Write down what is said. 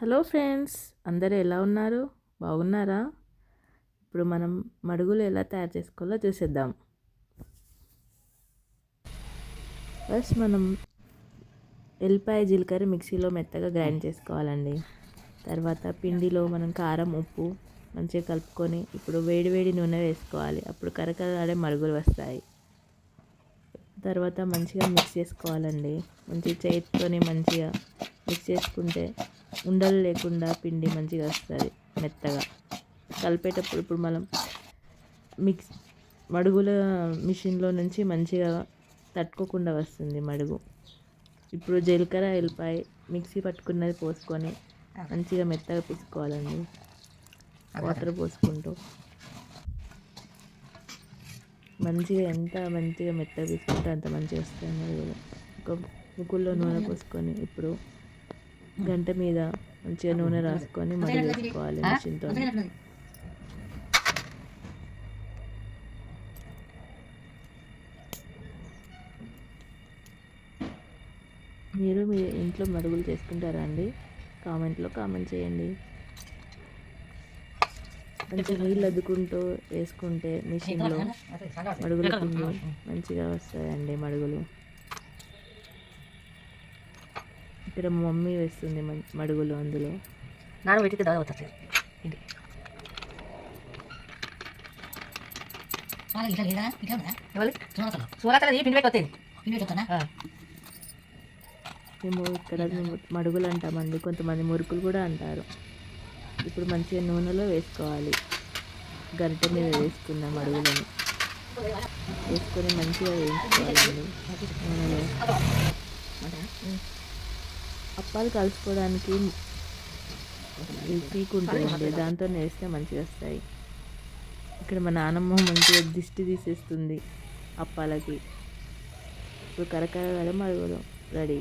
Hello friends అందరూ ఎలా ఉన్నారు? బాగున్నారా? ఇప్పుడు మనం మడుగులు ఎలా తయారు చేసుకోవాలో చూసేద్దాం. ఫస్ట్ మనం ఎల్లిపాయ జీలకర్ర మిక్సీలో మెత్తగా గ్రైండ్ చేసుకోవాలండి. తర్వాత పిండిలో మనం కారం ఉప్పు మంచిగా కలుపుకొని ఇప్పుడు వేడి వేడి నూనె వేసుకోవాలి. అప్పుడు కరకరలాడే మరుగులు వస్తాయి. తర్వాత మంచిగా మిక్స్ చేసుకోవాలండి. మంచి చేతితోని మంచిగా మిక్స్ చేసుకుంటే ఉండలు లేకుండా పిండి మంచిగా వస్తుంది మెత్తగా. కలిపేటప్పుడు ఇప్పుడు మనం మిక్స్ మడుగుల మిషన్లో నుంచి మంచిగా తట్టుకోకుండా వస్తుంది మడుగు. ఇప్పుడు జీలకర్ర వెళ్ళిపోయి మిక్సీ పట్టుకున్నది పోసుకొని మంచిగా మెత్తగా పిసుకోవాలండి. వాటర్ పోసుకుంటూ. మంచిగా ఎంత మంచిగా మెత్తగా తీసుకుంటే అంత మంచిగా వస్తుంది ఒక ముక్కుల్లో నూనె పోసుకొని ఇప్పుడు గంట మీద మంచిగా నూనె రాసుకొని మడి వేసుకోవాలి మిషన్తో మీరు మీ ఇంట్లో మడుగులు చేసుకుంటారా అండి? కామెంట్లో కామెంట్ చేయండి. మంచిగా నీళ్ళు అద్దుకుంటూ వేసుకుంటే మిషన్లో మడుగుల మంచిగా వస్తాయండి మడుగులు ఇక్కడ మమ్మీ వేస్తుంది మడుగులు అందులో. నానబెట్టితే దాదాపు అవుతుంది వస్తుంది మేము ఇక్కడ మడుగులు అంటామండి. కొంతమంది మురుకులు కూడా అంటారు. ఇప్పుడు మంచిగా నూనెలో వేసుకోవాలి. గరిట మీద వేసుకుందాం మడుగులను. వేసుకొని మంచిగా వేయించుకోవాలండి. నూనెలో. అప్పాలు కలుపుకోవడానికి ఈ పీకు ఉంటుందండి దాంతో వేస్తే మంచిగా వస్తాయి ఇక్కడ మా నానమ్మ మంచిగా దిష్టి తీసేస్తుంది అప్పాలకి ఇప్పుడు కరకర మడుగులు రెడీ